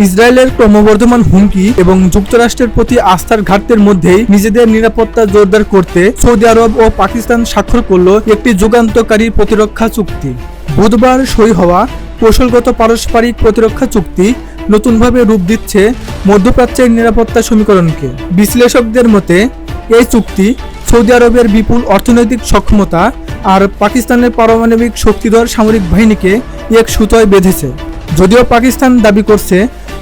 ইসরায়েলের ক্রমবর্ধমান হুমকি এবং যুক্তরাষ্ট্রের প্রতি আস্থার ঘাটতির মধ্যেই নিজেদের নিরাপত্তা জোরদার করতে সৌদি আরব ও পাকিস্তান স্বাক্ষর করল একটি যুগান্তকারী প্রতিরক্ষা চুক্তি। বুধবার সই হওয়া কৌশলগত পারস্পরিক প্রতিরক্ষা চুক্তি নতুনভাবে রূপ দিচ্ছে মধ্যপ্রাচ্যের নিরাপত্তা সমীকরণকে। বিশ্লেষকদের মতে, এই চুক্তি সৌদি আরবের বিপুল অর্থনৈতিক সক্ষমতা আর পাকিস্তানের পারমাণবিক শক্তিধর সামরিক বাহিনীকে এক সুতোয় বেঁধেছে। যদিও পাকিস্তান দাবি করছে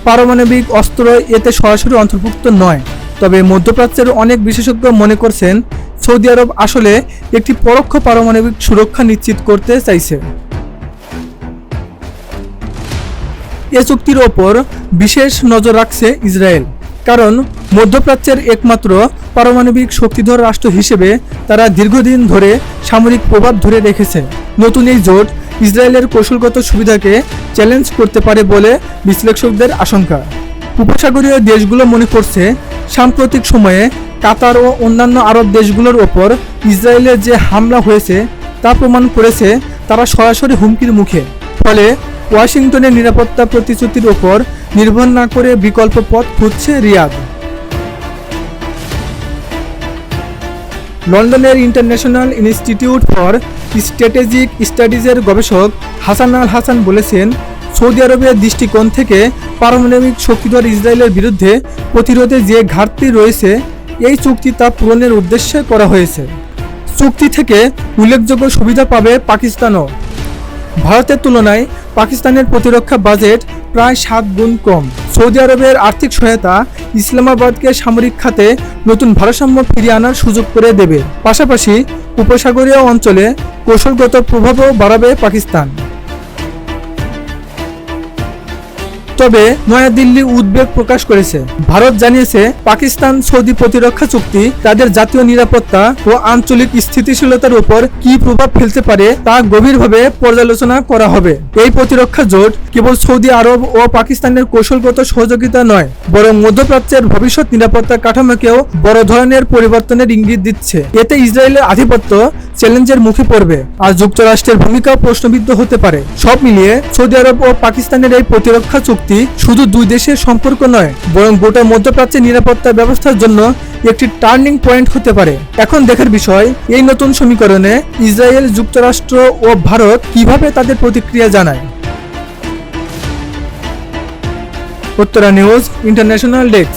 পারমাণবিক অস্ত্র এতে সরাসরি অন্তর্ভুক্ত নয়। তবে মধ্যপ্রাচ্যের অনেক বিশেষজ্ঞ মনে করছেন, সৌদি আরব আসলে একটি পরোক্ষ পারমাণবিক সুরক্ষা নিশ্চিত করতে চাইছে। এ চুক্তির ওপর বিশেষ নজর রাখছে ইসরায়েল, কারণ মধ্যপ্রাচ্যের একমাত্র পারমাণবিক শক্তিধর রাষ্ট্র হিসেবে তারা দীর্ঘদিন ধরে সামরিক প্রভাব ধরে রেখেছে। নতুন এই জোট ইসরায়েলের কৌশলগত সুবিধাকে চ্যালেঞ্জ করতে পারে বলে বিশ্লেষকদের আশঙ্কা। উপসাগরীয় দেশগুলো মনে করছে, সাম্প্রতিক সময়ে কাতার ও অন্যান্য আরব দেশগুলোর ওপর ইসরায়েলের যে হামলা হয়েছে, তা প্রমাণ করেছে তারা সরাসরি হুমকির মুখে। ফলে ওয়াশিংটনের নিরাপত্তা প্রতিশ্রুতির ওপর নির্ভর না করে বিকল্প পথ খুঁজছে রিয়াদ। লন্ডনের ইন্টারন্যাশনাল ইনস্টিটিউট ফর স্ট্র্যাটেজিক স্টাডিজের গবেষক হাসান আল হাসান বলেছেন, সৌদি আরবের দৃষ্টিকোণ থেকে পারমাণবিক শক্তিধর ইসরায়েলের বিরুদ্ধে প্রতিরোধে যে ঘাটতি রয়েছে, এই চুক্তি তা পূরণের উদ্দেশ্যে করা হয়েছে। চুক্তি থেকে উল্লেখযোগ্য সুবিধা পাবে পাকিস্তানও। ভারতের তুলনায় পাকিস্তানের প্রতিরক্ষা বাজেট প্রায় সাত গুণ কম। সৌদি আরবের আর্থিক সহায়তা ইসলামাবাদকে সামরিক খাতে নতুন ভারসাম্য ফিরিয়ে আনার সুযোগ করে দেবে। পাশাপাশি উপসাগরীয় অঞ্চলে কৌশলগত প্রভাবও বাড়াবে পাকিস্তান। তবে নয়াদিল্লি উদ্বেগ প্রকাশ করেছে। ভারত জানিয়েছে, পাকিস্তান সৌদি প্রতিরক্ষা চুক্তি, তাদের জাতীয় নিরাপত্তা ও আঞ্চলিক স্থিতিশীলতার উপর কি প্রভাব ফেলতে পারে তা গভীরভাবে পর্যালোচনা করা হবে। এই প্রতিরক্ষা জোট কেবল সৌদি আরব ও পাকিস্তানের কৌশলগত সহযোগিতা নয়, বরং মধ্যপ্রাচ্যের ভবিষ্যৎ নিরাপত্তা কাঠামোকেও বড় ধরনের পরিবর্তনের ইঙ্গিত দিচ্ছে। এতে ইসরায়েলের আধিপত্য চ্যালেঞ্জের মুখে পড়বে, আর যুক্তরাষ্ট্রের ভূমিকাও প্রশ্নবিদ্ধ হতে পারে। সব মিলিয়ে সৌদি আরব ও পাকিস্তানের এই প্রতিরক্ষা চুক্তি শুধু দুই দেশের সম্পর্ক নয়, বরং গোটা মধ্যপ্রাচ্যের নিরাপত্তা ব্যবস্থার জন্য একটি টার্নিং পয়েন্ট হতে পারে। এখন দেখার বিষয়, এই নতুন সমীকরণে ইসরায়েল, যুক্তরাষ্ট্র ও ভারত কীভাবে তাদের প্রতিক্রিয়া জানায়? Uttara news, international desk.